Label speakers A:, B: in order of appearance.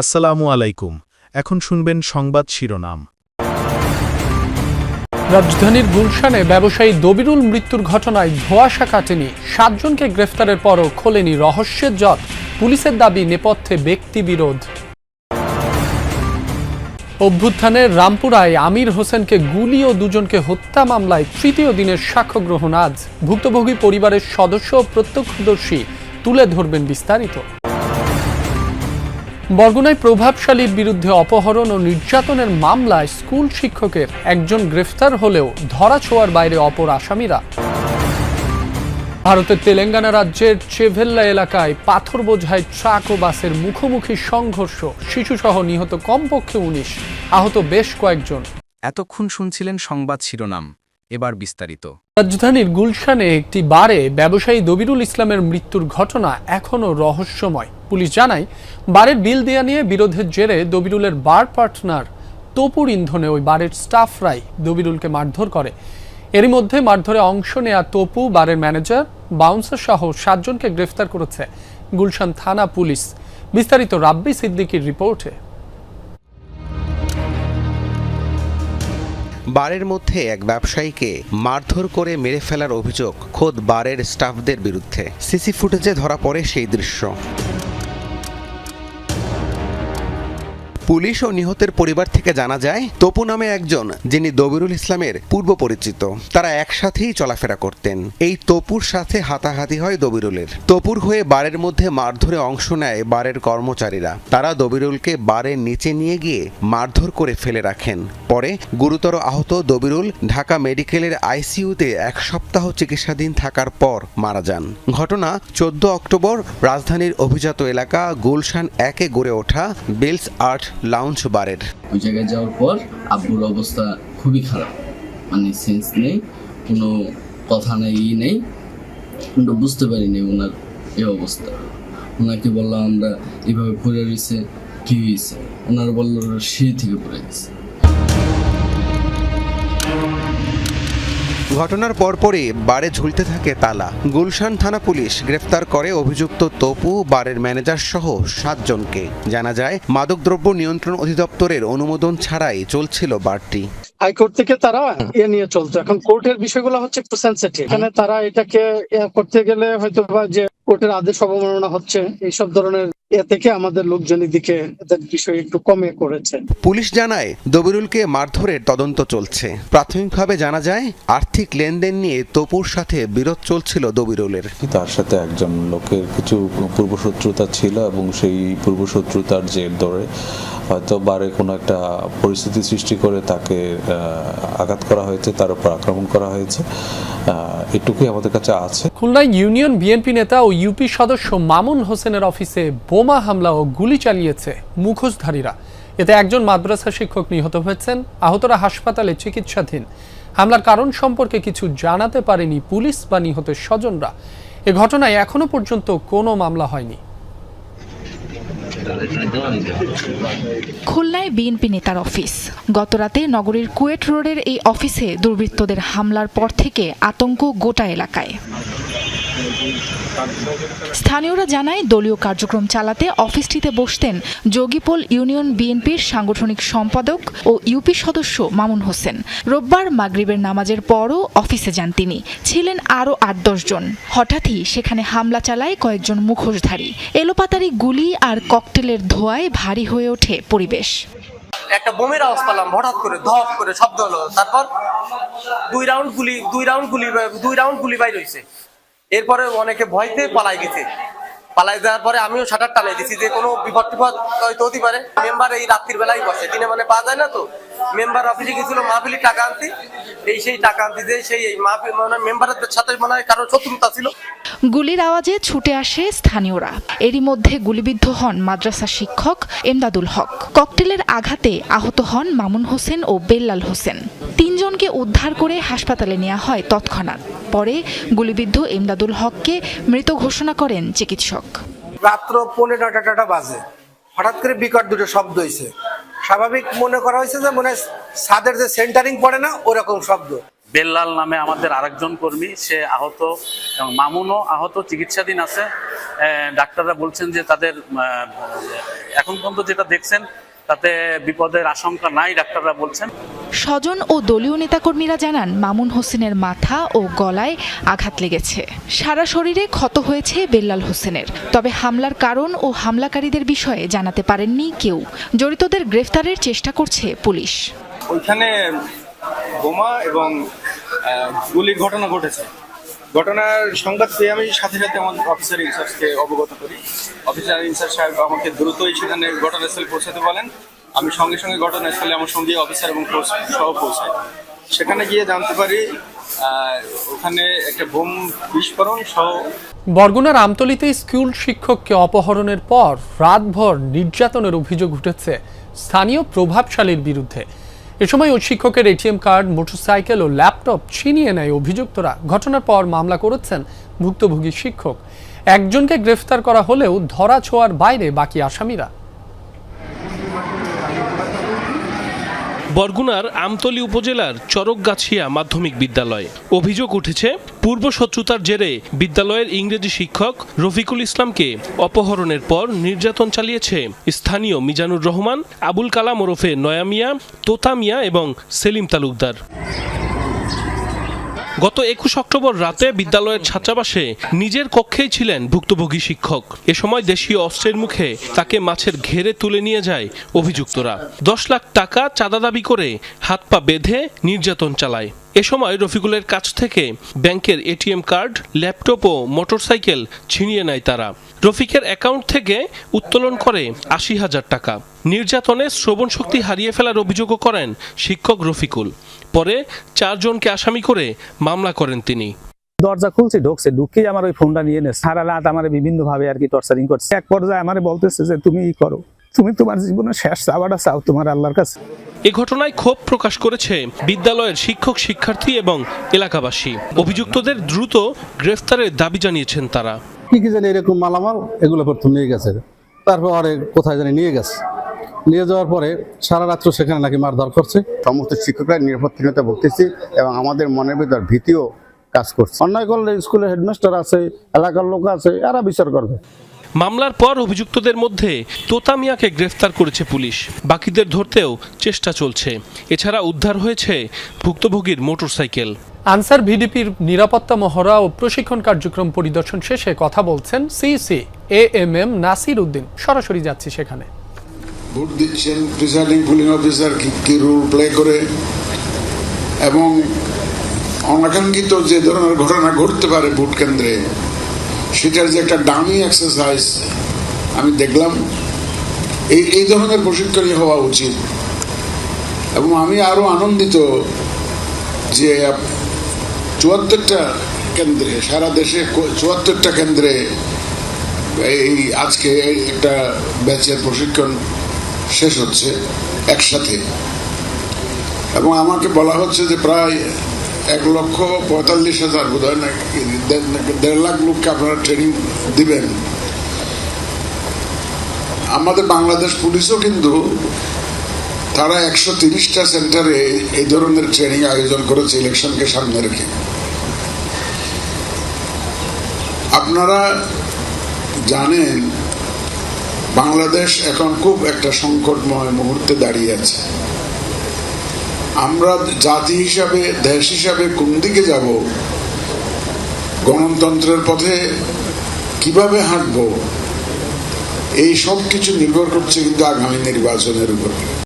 A: আসসালামু আলাইকুম। এখন শুনবেন সংবাদ শিরোনাম।
B: রাজধানীর গুলশানে ব্যবসায়ী দবিরুল মৃত্যুর ঘটনায় ধোঁয়াশা কাটেনি। সাতজনকে গ্রেফতারের পরও খোলেনি রহস্যের জট। পুলিশের দাবি, নেপথ্যে ব্যক্তি বিরোধ অভ্যুত্থানের রামপুরায় আমির হোসেনকে গুলি ও দুজনকে হত্যা মামলায় তৃতীয় দিনের সাক্ষ্য গ্রহণ আজ। ভুক্তভোগী পরিবারের সদস্য ও প্রত্যক্ষদর্শী তুলে ধরবেন বিস্তারিত। বরগুনায় প্রভাবশালীর বিরুদ্ধে অপহরণ ও নির্যাতনের মামলায় স্কুল শিক্ষকের একজন গ্রেফতার হলেও ধরা ছোঁয়ার বাইরে অপর আসামিরা। ভারতের তেলেঙ্গানা রাজ্যের চেভেল্লা এলাকায় পাথর বোঝায় ট্রাক ও বাসের মুখোমুখি সংঘর্ষ। শিশুসহ নিহত কমপক্ষে উনিশ আহত বেশ কয়েকজন।
C: এতক্ষণ শুনছিলেন সংবাদ শিরোনাম এবার বিস্তারিত।
B: রাজধানীর গুলশানে একটি বারে ব্যবসায়ী দবিরুল ইসলামের মৃত্যুর ঘটনা এখনও রহস্যময়। পুলিশ জানায় বারের বিল দেয়া নিয়ে বিরোধের জেরে দবিরুলের বার পার্টনার তপুর ইন্ধনে ওই বারের স্টাফরাই দবিরুলকে মারধর করে। এরই মধ্যে মারধরে অংশ নেয়া তপু, বারের ম্যানেজার, বাউন্সার সহ সাতজনকে গ্রেফতার করেছে গুলশান থানা পুলিশ। বিস্তারিত রাব্বি সিদ্দিকির রিপোর্টে।
D: বারের মধ্যে এক ব্যবসায়ীকে মারধর করে মেরে ফেলার অভিযোগ খোদ বারের স্টাফদের বিরুদ্ধে। সিসি ফুটেজে ধরা পড়ে সেই দৃশ্য। পুলিশ ও নিহতের পরিবার থেকে জানা যায়, তপু নামে একজন, যিনি দবিরুল ইসলামের পূর্ব পরিচিত। তারা একসাথেই চলাফেরা করতেন। এই তপুর সাথে হাতাহাতি হয় দবিরুলের। তপুর হয়ে বারের মধ্যে মারধরে অংশ নেয় বারের কর্মচারীরা। তারা দবিরুলকে বারের নিচে নিয়ে গিয়ে মারধর করে ফেলে রাখেন। পরে গুরুতর আহত দবিরুল ঢাকা মেডিকেলের আইসিইউতে এক সপ্তাহ চিকিৎসাধীন থাকার পর মারা যান। ঘটনা চোদ্দ অক্টোবর রাজধানীর অভিজাত এলাকা গুলশান একে গড়ে ওঠা বিলস আর্ট লাউঞ্জ বারের।
E: ওই জায়গায় যাওয়ার পর আব্বুর অবস্থা খুবই খারাপ। মানে সেন্স নেই, কোনো কথা নেই, ই নেই। আমরা বুঝতে পারিনি ওনার এই অবস্থা। ওনাকে বললাম, আমরা এভাবে পড়ে রয়েছে, কি হয়েছে? ওনারা বলল সিঁড়ি থেকে পড়ে গেছে।
D: ঘটনার পরপরই বারে ঝুলতে থাকে তালা। গুলশান থানা পুলিশ গ্রেফতার করে অভিযুক্ত তপু, বারের ম্যানেজার সহ সাতজনকে। জানা যায়, মাদকদ্রব্য নিয়ন্ত্রণ অধিদপ্তরের অনুমোদন ছাড়াই চলছিল বারটি।
F: হাইকোর্ট থেকে তারা এ নিয়ে চলতো। এখন কোর্টের বিষয়গুলো হচ্ছে একটু সেন্সিটিভ এখানে তারা এটাকে করতে গেলে হয়তো বা যে কোর্টের আদেশ অবমাননা হচ্ছে এইসব ধরনের এ থেকে আমাদের লোকজন দিকে এদের বিষয় একটু কমে করেছে।
D: পুলিশ জানায় দবিরুলকে মারধরের তদন্ত চলছে। প্রাথমিকভাবে জানা যায় আর্থিক লেনদেন নিয়ে তপুর সাথে বিরোধ চলছিল দবিরুলের।
G: তার সাথে একজন লোকের কিছু পূর্বশত্রুতা ছিল এবং সেই পূর্বশত্রুতার জের ধরে হয়তো বারে কোনো একটা পরিস্থিতি সৃষ্টি করে তাকে আঘাত করা হয়েছে, তার উপর আক্রমণ করা হয়েছে। এটুকুই আমাদের কাছে আছে।
B: খুলনায় ইউনিয়ন বিএনপি নেতা ও ইউপি সদস্য মামুন হোসেনের অফিসে বোমা হামলা ও গুলি চালিয়েছে মুখোশধারীরা। এতে একজন মাদ্রাসা শিক্ষক নিহত হয়েছেন, আহতরা হাসপাতালে চিকিৎসাধীন। হামলার কারণ সম্পর্কে কিছু জানাতে পারেনি পুলিশ বা নিহতের স্বজনরা। এ ঘটনায় এখনও পর্যন্ত কোনো মামলা হয়নি।
H: খুলনায় বিএনপি নেতার অফিস। গতরাতে নগরীর কুয়েট রোডের এই অফিসে দুর্বৃত্তদের হামলার পর থেকে আতঙ্ক গোটা এলাকায়। স্থানীয়রা জানায়, দলীয় কার্যক্রম চালাতে অফিসটিতে বসতেন যোগীপোল ইউনিয়ন বিএনপির সাংগঠনিক সম্পাদক ও ইউপি সদস্য মামুন হোসেন। রোববার মাগরিবের নামাজের পরও অফিসে যান তিনি। ছিলেন আরও আট, দশ জন। হঠাৎই সেখানে হামলা চালায় কয়েকজন মুখোশধারী। এলোপাতারি গুলি আর ককটেলের ধোঁয়ায় ভারী হয়ে ওঠে পরিবেশ।
I: একটা বোমের আওয়াজ পেলাম, হঠাৎ করে ধপ করে শব্দ হলো। তারপর দুই রাউন্ড গুলি, দুই রাউন্ড গুলি, দুই রাউন্ড গুলি বাইর হয়েছে এরপরে অনেকে ভয়তে পালাই গেছে। পালাই যাওয়ার পরে আমিও শাটার টানাই দিছি যে কোনো বিপদ টিপদ হয়তো হতে পারে। মেম্বার এই রাত্রির বেলায় বসে। দিনে মানে পাওয়া যায় না তো? মেম্বার অফিসে গেছিল মাহফিলি টাকা আনতে। এই সেই টাকা আনতে যে সেই এই মাহফিল মানে মেম্বারদের সাথে মানে কারও শত্রুতা ছিল।
H: গুলির আওয়াজে ছুটে আসে স্থানীয়রা। এরই মধ্যে গুলিবিদ্ধ হন মাদ্রাসা শিক্ষক এমদাদুল হক। ককটেলের আঘাতে আহত হন মামুন হোসেন ও বেল্লাল হোসেন। তিনজনকে উদ্ধার করে হাসপাতালে নেওয়া হয় তৎক্ষণাৎ। পরে গুলিবিদ্ধ এমদাদুল হককে মৃত ঘোষণা করেন চিকিৎসক।
I: রাত্র পনেরো নটা বাজে। হঠাৎ করে বিকট দুটো শব্দ হয়েছে স্বাভাবিক মনে করা হয়েছে যে মনে সাদের যে সেন্টারিং পড়ে না, ওরকম শব্দ।
J: বেল্লাল নামে আমাদের আরেকজন কর্মী, সে আহত, এবং মামুনও আহত, চিকিৎসাধীন আছে। ডাক্তাররা বলছেন যে তাদের এখন পর্যন্ত যেটা দেখছেন তাতে বিপদের আশঙ্কা নাই ডাক্তাররা বলছেন।
H: স্বজন ও দলীয় নেতাকর্মীরা জানান মামুন হোসেনের মাথা ও গলায় আঘাত লেগেছে। সারা শরীরে ক্ষত হয়েছে বেল্লাল হোসেনের। তবে হামলার কারণ ও হামলাকারীদের বিষয়ে জানাতে পারেননি কেউ। জড়িতদের গ্রেফতারের চেষ্টা করছে পুলিশ।
K: ওইখানে বোমা এবং গুলির ঘটনা ঘটেছে। ঘটনার সংবাদ পেয়ে আমি সাথে সাথে আমাদের অফিসার ইনচার্জকে অবগত করি। অফিসার ইনচার্জ সাহেব আমাকে দ্রুতই সেখানে ঘটনাস্থলে পৌঁছাতে বলেন। আমি সঙ্গে সঙ্গে ঘটনাস্থলে আমার সঙ্গে অফিসার এবং সহ পৌঁছাই। সেখানে গিয়ে জানতে পারি ওখানে একটা বোম বিস্ফোরণ সহ
B: বরগুনার আমতলিতে স্কুল শিক্ষককে অপহরণের পর রাতভর নির্যাতনের অভিযোগ উঠেছে স্থানীয় প্রভাবশালীর বিরুদ্ধে। এ সময় ওই শিক্ষকের এটিএম কার্ড, মোটরসাইকেল ও ল্যাপটপ ছিনিয়ে নেয় অভিযুক্তরা। ঘটনার পর মামলা করেছেন ভুক্তভোগী শিক্ষক। একজনকে গ্রেফতার করা হলেও ধরা ছোঁয়ার বাইরে বাকি আসামিরা।
L: বরগুনার আমতলী উপজেলার চরকগাছিয়া মাধ্যমিক বিদ্যালয়। অভিযোগ উঠেছে, পূর্ব শত্রুতার জেরে বিদ্যালয়ের ইংরেজি শিক্ষক রফিকুল ইসলামকে অপহরণের পর নির্যাতন চালিয়েছে স্থানীয় মিজানুর রহমান, আবুল কালাম ওরফে নয়ামিয়া তোতামিয়া তোতা মিয়া এবং সেলিম তালুকদার। গত একুশ অক্টোবর রাতে বিদ্যালয়ের ছাত্রাবাসে নিজের কক্ষেই ছিলেন ভুক্তভোগী শিক্ষক। এ সময় দেশীয় অস্ত্রের মুখে তাকে মাছের ঘেরে তুলে নিয়ে যায় অভিযুক্তরা। দশ লাখ টাকা চাঁদা দাবি করে হাত পা বেঁধে নির্যাতন চালায়। এ সময় রফিকুলের কাছ থেকে ব্যাংকের এটিএম কার্ড, ল্যাপটপ ও মোটরসাইকেল ছিনিয়ে নেয় তারা। রফিকের অ্যাকাউন্ট থেকে উত্তোলন করে আশি হাজার টাকা। নির্যাতনে শ্রবণ শক্তি হারিয়ে ফেলার অভিযোগও করেন শিক্ষক রফিকুল। পরে চারজনকে আসামি করে মামলা করেন তিনি।
M: দরজা খুলছে ঢুকছে। ঢুকেই আমার ওই ফোনটা নিয়ে নেছে। সারা রাত আমার বিভিন্ন ভাবে আর কি টর্চারিং করছে। এক পর্যায়ে আমার বলতেছে যে তুমি ই করো। তুমি তোমার জীবনের শেষ চাওয়াটা চাও তোমার আল্লাহর কাছে।
L: এ ঘটনায় ক্ষোভ প্রকাশ করেছে বিদ্যালয়ের শিক্ষক শিক্ষার্থী এবং এলাকাবাসী। অভিযুক্তদের দ্রুত গ্রেফতারের দাবি জানিয়েছেন তারা।
N: কি কি জানি এরকম মালামাল এগুলো প্রথম নিয়ে গেছে। তারপর আরে কোথায় জানি নিয়ে গেছে। নিয়ে যাওয়ার পরে সারা রাত্র সেখানে নাকি মারধর করছে।
O: সমস্ত শিক্ষকরা নিরাপত্তাহীনতা ভুগতেছি এবং আমাদের মনের ভিতর ভীতিও কাজ করছে।
N: অন্যায় করলে স্কুলের হেডমাস্টার আছে এলাকার লোক আছে এরা বিচার করবে।
L: মামলার পর অভিযুক্তদের মধ্যে তোতা মিয়াকে গ্রেফতার করেছে পুলিশ। বাকিদের ধরতেও চেষ্টা চলছে। এছাড়া উদ্ধার হয়েছে ভুক্তভোগীর মোটরসাইকেল।
B: আনসার ভিডিপির নিরাপত্তা মহড়া ও প্রশিক্ষণ কার্যক্রম পরিদর্শন শেষে কথা বলছেন CC A M M Nasir Uddin. সরাসরি যাচ্ছি সেখানে।
P: ভোট দিচ্ছেন প্রিসাইডিং পুলিং অফিসার কি কি রোল প্লে করে? এবং অনাকাঙ্ক্ষিত যে ধরনের ঘটনা ঘটতে পারে ভোট কেন্দ্রে, সেটার যে একটা ডামি এক্সারসাইজ আমি দেখলাম। এই এই ধরনের প্রশিক্ষণই হওয়া উচিত। এবং আমি আরও আনন্দিত যে চুয়াত্তরটা কেন্দ্রে, সারা দেশে চুয়াত্তরটা কেন্দ্রে এই আজকে একটা ব্যাচের প্রশিক্ষণ শেষ হচ্ছে একসাথে। এবং আমাকে বলা হচ্ছে যে প্রায় এক লক্ষ পঁয়তাল্লিশ হাজার বোধ হয় দেড় লাখ লোককে আপনারা ট্রেনিং দিবেন। আমাদের বাংলাদেশ পুলিশও কিন্তু তারা একশো তিরিশটা সেন্টারে এই ধরনের ট্রেনিং আয়োজন করেছে ইলেকশনকে সামনে রেখে। আপনারা জানেন বাংলাদেশ এখন খুব একটা সংকটময় মুহূর্তে দাঁড়িয়ে আছে। আমরা জাতি হিসাবে, দেশ হিসাবে কোন দিকে যাব? গণতন্ত্রের পথে কীভাবে হাঁটব? এই সব কিছু নির্ভর করছে কিন্তু আগামী নির্বাচনের উপর।